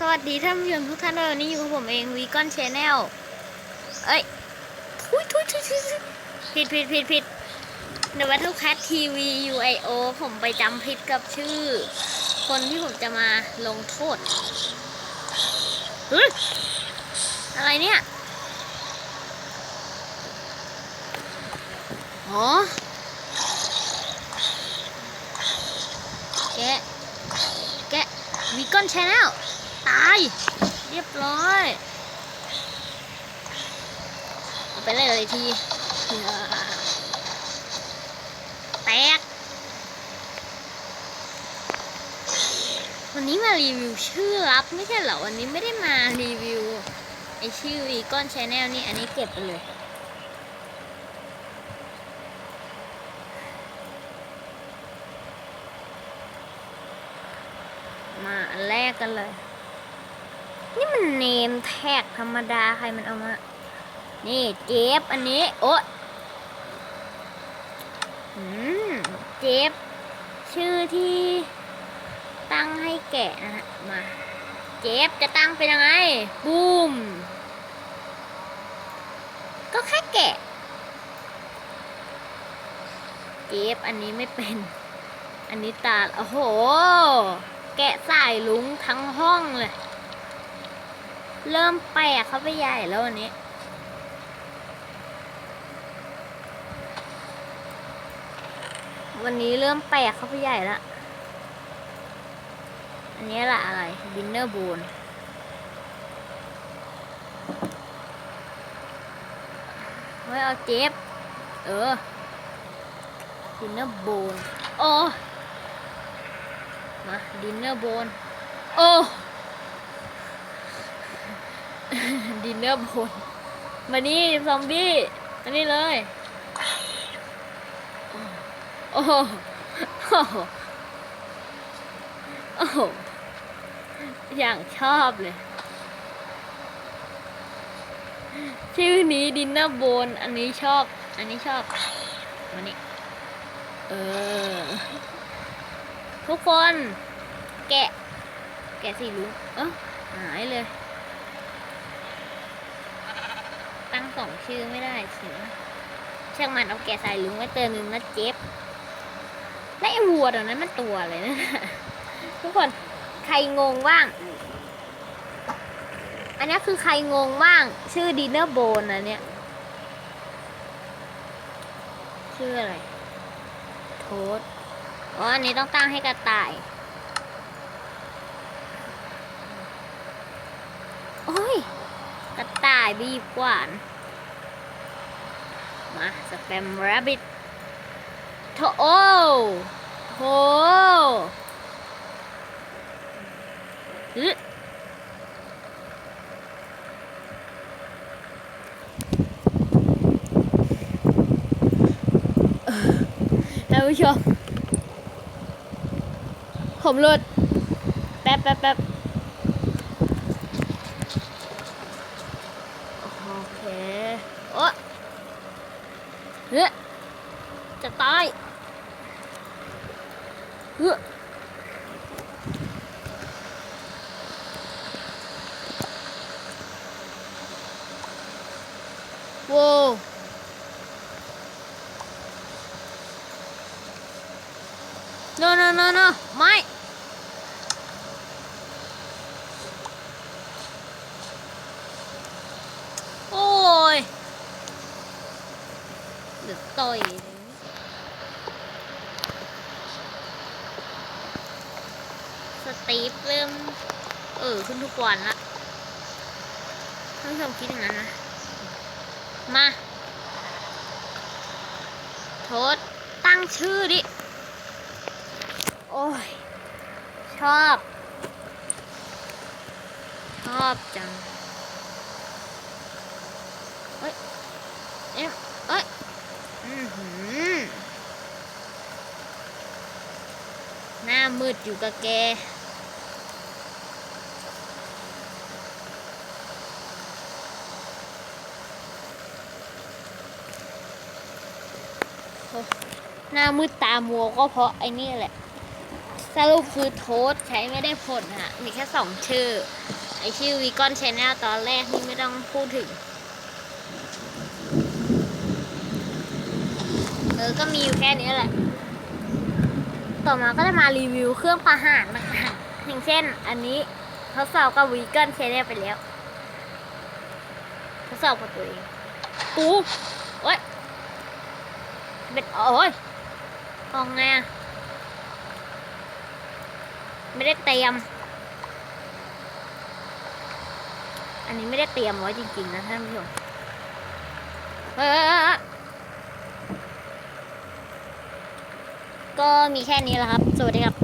สวัสดีท่านผู้ชมทุกท่านด้วยวันนี้อยู่กับผมเองวีกอนชแนลเอ้ยทุยทุยทุยทุยผิดผิดผิดผิดเดวัตถุแคททีวียูไอโอผมไปจำผิดกับชื่อ คนที่ผมจะมาลงโทษอะไรเนี่ยอ๋อแกะแกะวีกอนชแนล เรียบร้อยเอาไปเลยเลยทีแตก วันนี้มารีวิวชื่อลับไม่ใช่เหรอ วันนี้ไม่ได้มารีวิว ไอชื่อวีกอนชแนลนี่อันนี้เก็บไปเลย มาแรกกันเลย นี่มันเนมแท็กธรรมดาใครมันเอามา นี่เจฟอันนี้ โอ๊ะเจฟชื่อที่ตั้งให้แกะนะฮะ มา เจฟจะตั้งเป็นยังไง บูม ก็แค่แกะ เจฟอันนี้ไม่เป็น อันนี้ตา โอ้โห แกะสายลุงทั้งห้องเลย เริ่มแปลกเข้าไปใหญ่แล้ววันนี้ วันนี้เริ่มแปลกเข้าไปใหญ่ละอันนี้ละอะไรดินเนอร์บูนไว้เอาเจ็บ เออดินเนอร์บูนโอ้มาดินเนอร์โบนโอ้ ดินเนอร์โบนมานี่ซอมบี้มานี่เลยโอ้โหโอ้โหโอ้โหอย่างชอบเลย ชื่อนี้ดินเนอร์โบน อันนี้ชอบ อันนี้ชอบมานี่เออ ทุกคน แกะ แกะสิลุงเออหายเลย ตั้ง สองชื่อไม่ได้เสียช่างมันเอาแกใส่ลุงไว้เติมหนึ่งนะเจ็บและไอ้วัวตัวนั้นมันตัวเลยนะ ทุกคนใครงงบ้าง อันนี้คือใครงงบ้าง ชื่อดินเนอร์โบนอันเนี้ยชื่ออะไร โทษอ๋ออันนี้ต้องตั้งให้กระต่าย โอ้ย กระต่ายบีบกวาน มาสแปมแรบบิทโถโอ้โหอึท่านผู้ชมผมหลุด แป๊บแป๊บแป๊บโอเค โอ้ เฮ้ยจะตายเฮ้ยโว้ no no no no ไม่ โอ้ย เดือดต่อยสตีฟเริ่ม เออ ขึ้นทุกวันละท่านผู้ชมคิดอย่างนั้นนะ มาโทษตั้งชื่อดิ โอ้ย ชอบ ชอบจังเอ๊ะเอ้ย อือหือ หน้ามืดอยู่กับแก หน้ามืดตามัวก็เพราะไอ้นี่แหละ สรุปคือโทษใช้ไม่ได้ผลฮะ มีแค่สองชื่อ ไอชื่อวีกอนชแนลตอนแรกนี่ไม่ต้องพูดถึง เออ ก็มีอยู่แค่นี้แหละ ต่อมาก็จะมารีวิวเครื่องประหารนะคะอย่างเช่น อันนี้ทดสอบกับวีเกอนชแนลไปแล้วทดสอบกับตัวเองปูโอ๊ยเป็นโอ้ยออกไงอะไม่ได้เตรียม อันนี้ไม่ได้เตรียมไว้จริงๆนะท่านผู้ชมเฮ้ย ก็มีแค่นี้แหละครับ สวัสดีครับ